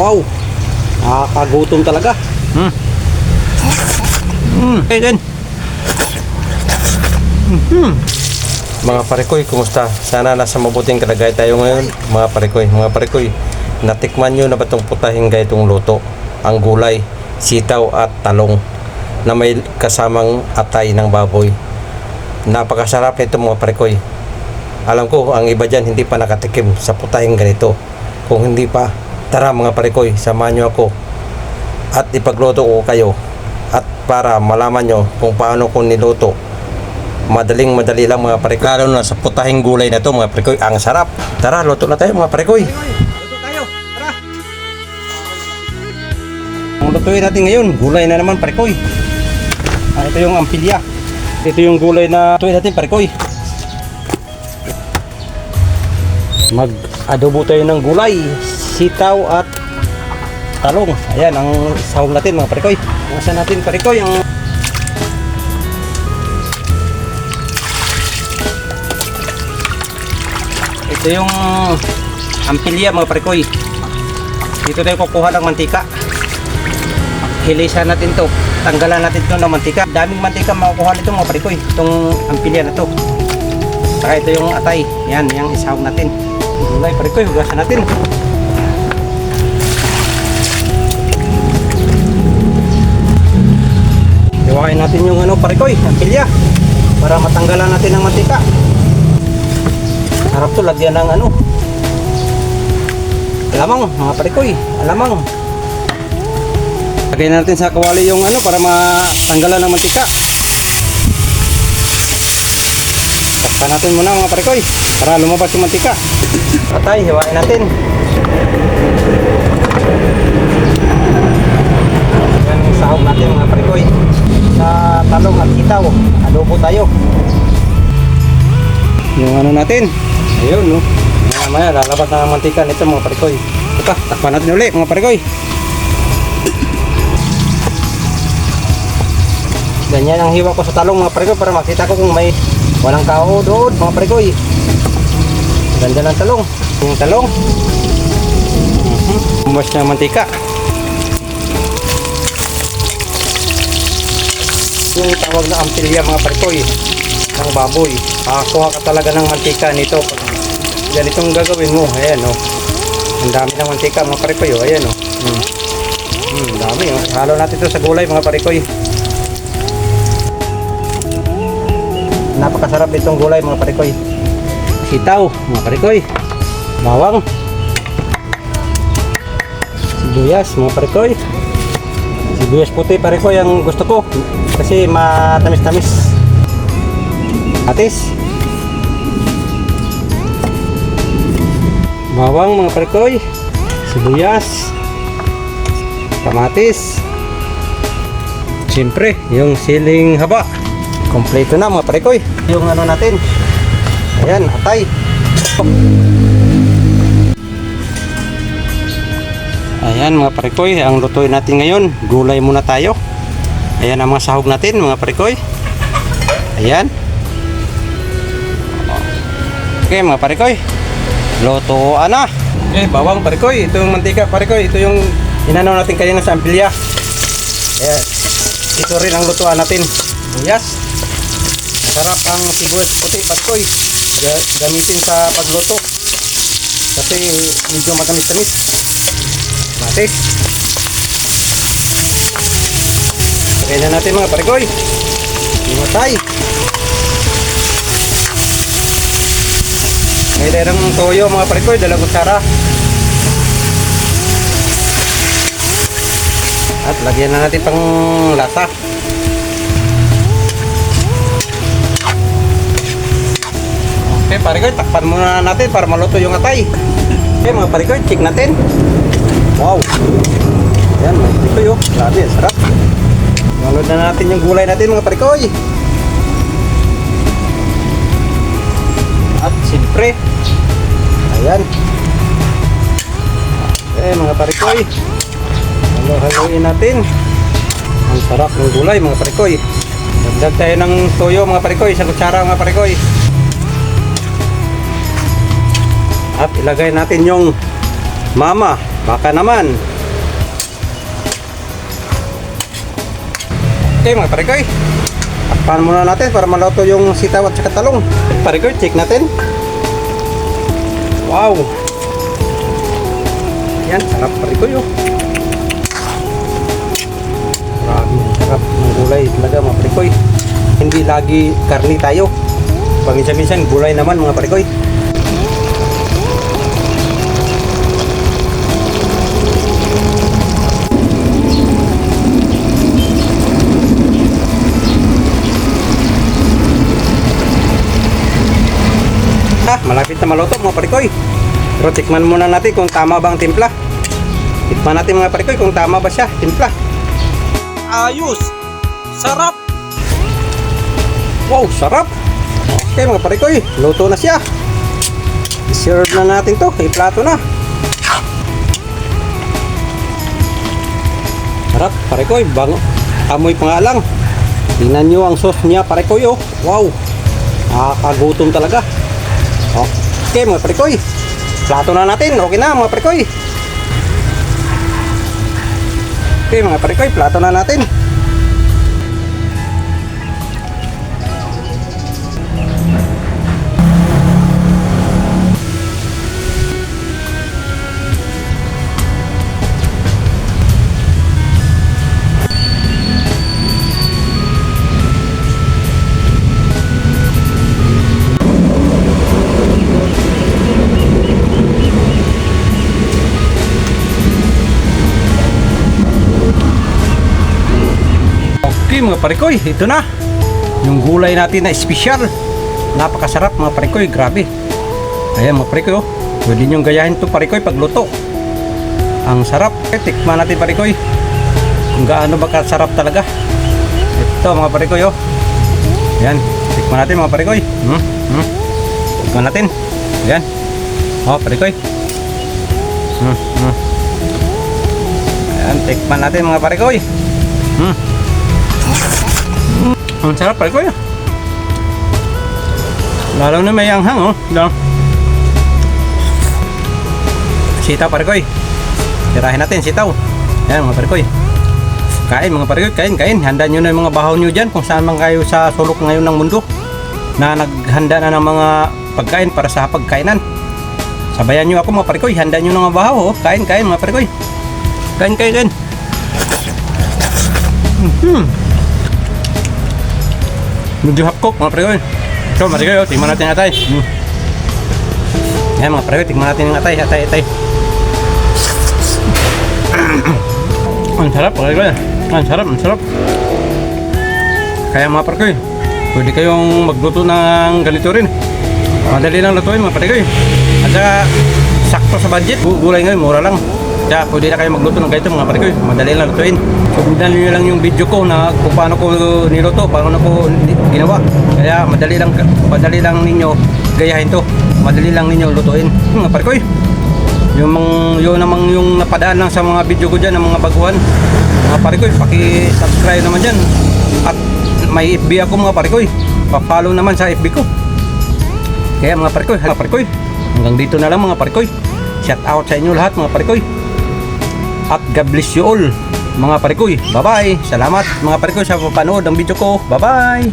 Wow! Nakakagutom talaga. Hmm. Hmm. Ayan. Hmm. Mga parikoy, kumusta? Sana nasa mabuting kalagay tayo ngayon, mga parikoy. Mga parikoy, natikman nyo na ba itong putahing gaytong luto? Ang gulay, sitaw at talong na may kasamang atay ng baboy. Napakasarap nito mga parikoy. Alam ko, ang iba dyan hindi pa nakatikim sa putahing ganito. Kung hindi pa, tara mga parikoy, samahan nyo ako at ipagluto ko kayo at para malaman nyo kung paano ko niluto madaling madali lang mga parikoy lalo na sa putahing gulay na to mga parikoy ang sarap tara luto na tayo mga parikoy Luto tayo. Tara. Ang lutuin natin ngayon, gulay na naman parikoy. Ah, ito yung ampilya. Ito yung gulay na lutuin natin parikoy. Mag-adobo tayo ng gulay, sitaw at talong. Ayan ang sahog natin mga parikoy. Nasa natin parikoy ang Ito yung ampilya mga parikoy. Dito tayo kukuha ng mantika. Hilisan natin to. Tanggalan natin to ng mantika. Daming mantika makukuha nito mga parikoy. Itong ampilya na to. Saka ito yung atay. Yan, yung isahog natin. Gulay parikoy, hugasan natin. Iwakain natin yung ano parikoy, ampilya. Para matanggalan natin ng mantika. Harap to, lagyan ng ano. Alamang, mga parikoy. Alamang. Lagyan natin sa kawali yung ano para matanggalan ng mantika. Takpan natin muna mga parikoy para lumabas yung mantika. Patay, hiwain natin. Yan yung sahog natin mga parikoy. Sa talong at itaw, adobo tayo. Yung ano natin, ayun no. Maya maya lalabas na ang mantika nito mga parikoy. Ito, takpan natin ulit mga parikoy. Ganyan ang hiwa ko sa talong mga parikoy para makita ko kung may walang kao doon mga parikoy. Ganda ng talong. Yung talong. Mhm. Umas na mantika. Yung tawag na ampilya mga parikoy ng baboy. Makakuha ka talaga ng mantika nito. Ganitong gagawin mo. Ayan o. Ang dami ng mantika mga parikoy. Oh. Ayan o. Hmm. Hmm, dami o. Halo natin ito sa gulay mga parikoy. Napakasarap itong gulay mga parikoy. Sitaw mga parikoy. Bawang. Sibuyas mga parikoy. Sibuyas puti parikoy ang gusto ko. Kasi matamis-tamis. Atis. Bawang mga parikoy. Sibuyas. Kamatis. Siyempre, yung siling haba. Kompleto na mga parikoy. Yung ano natin. Ayan, atay. Ayan mga parikoy, ang lutuin natin ngayon, gulay muna tayo. Ayan ang mga sahog natin mga parikoy. Ayan. Okay mga parikoy. Lutuan na. Okay, bawang parikoy. Ito yung mantika parikoy. Ito yung inanaw natin kanina sa ampilya. Ayan. Ito rin ang lutuan natin. Buyas. Masarap ang sibuyas puti parikoy. Ga- Gamitin sa pagluto. Kasi medyo matamis-tamis. Matis. Lagay na natin mga parikoy. Imatay. May lerang toyo mga parikoy, dalang kutsara. At lagyan na natin pang lasa. Okay, parikoy, takpan muna natin para maluto yung atay. Okay, mga parikoy, check natin. Wow. Yan, may ito yun. Grabe, sarap. Nalod na natin yung gulay natin mga parikoy. At siyempre, ayan. Okay, mga parikoy. Halo-haloin natin. Ang sarap ng gulay mga parikoy. Dagdag tayo ng toyo mga parikoy, sa kutsara mga parikoy. At ilagay natin yung Mama, baka naman. Okay mga parikoy. Takpan muna natin para maluto yung sitaw at saka talong. Parikoy, check natin. Wow! Yan, sarap parikoy oh. Grabe, sarap ng gulay talaga mga parikoy. Hindi lagi karni tayo. Paminsan-minsan gulay naman mga parikoy. Malapit na maluto mga parikoy. Pero tikman muna natin kung tama ba ang timpla. Tikman natin mga parikoy kung tama ba siya, timpla. Ayos! Sarap! Wow, sarap! Okay mga parikoy, luto na siya. I-serve na natin to, i-plato na. Sarap, parikoy, bango. Amoy pa nga lang. Tingnan nyo ang sauce niya, parikoy oh. Wow! Nakakagutom talaga. Okay mga parikoy. Plato na natin. Okay na mga parikoy. Okay mga parikoy. Plato na natin. Okay mga parikoy. Ito na. Yung gulay natin na espesyal. Napakasarap mga parikoy. Grabe. Ayan mga parikoy. Oh. Pwede nyo gayahin to parikoy pagluto. Ang sarap. Tikman natin parikoy. Kung gaano ba kasarap talaga. Ito mga parikoy. Oh. Ayan. Tikman natin mga parikoy. Hmm? Hmm? Tikman natin. Ayan. Oh, parikoy. Hmm? Hmm? Ayan. Tikman natin mga parikoy. Hmm? Ang sarap ko yun. Lalo na may anghang oh. Lang. Sitaw pare ko Tirahin natin sitaw. Ayan mga pare ko Kain mga pare ko, kain, kain. Handa nyo na yung mga bahaw nyo dyan kung saan man kayo sa sulok ngayon ng mundo na naghanda na ng mga pagkain para sa pagkainan. Sabayan nyo ako mga pare ko, handa nyo ng mga bahaw oh. Kain, kain mga pare ko. Kain, kain, kain. Hmm. Medyo hapkok mga pregoy. So, marigoy, oh, tingnan natin atay. Hmm. Yan mga pregoy, tingnan natin ang atay, atay, atay. ang sarap, pregoy. Ang sarap, ang sarap. Kaya mga pregoy, pwede kayong magluto ng ganito rin. Madali lang lutuin mga pregoy. At saka, sakto sa budget. Gu- Gulay ngayon, mura lang. Kaya pwede na kayo magluto ng ganito mga pregoy. Madali lang lutuin. Sundan nyo lang yung video ko na kung paano ko niluto, paano ko ginawa. Kaya madali lang madali lang ninyo gayahin to. Madali lang ninyo lutuin. Mga parikoy. Yung mang, yun namang yung napadaan lang sa mga video ko diyan ng mga baguhan. Mga parikoy, paki-subscribe naman diyan. At may FB ako mga parikoy. Pa-follow naman sa FB ko. Kaya mga parikoy, mga parikoy. Hanggang dito na lang mga parikoy. Shout out sa inyo lahat mga parikoy. At God bless you all mga parikoy. Bye-bye. Salamat mga parikoy sa panood ng video ko. Bye-bye.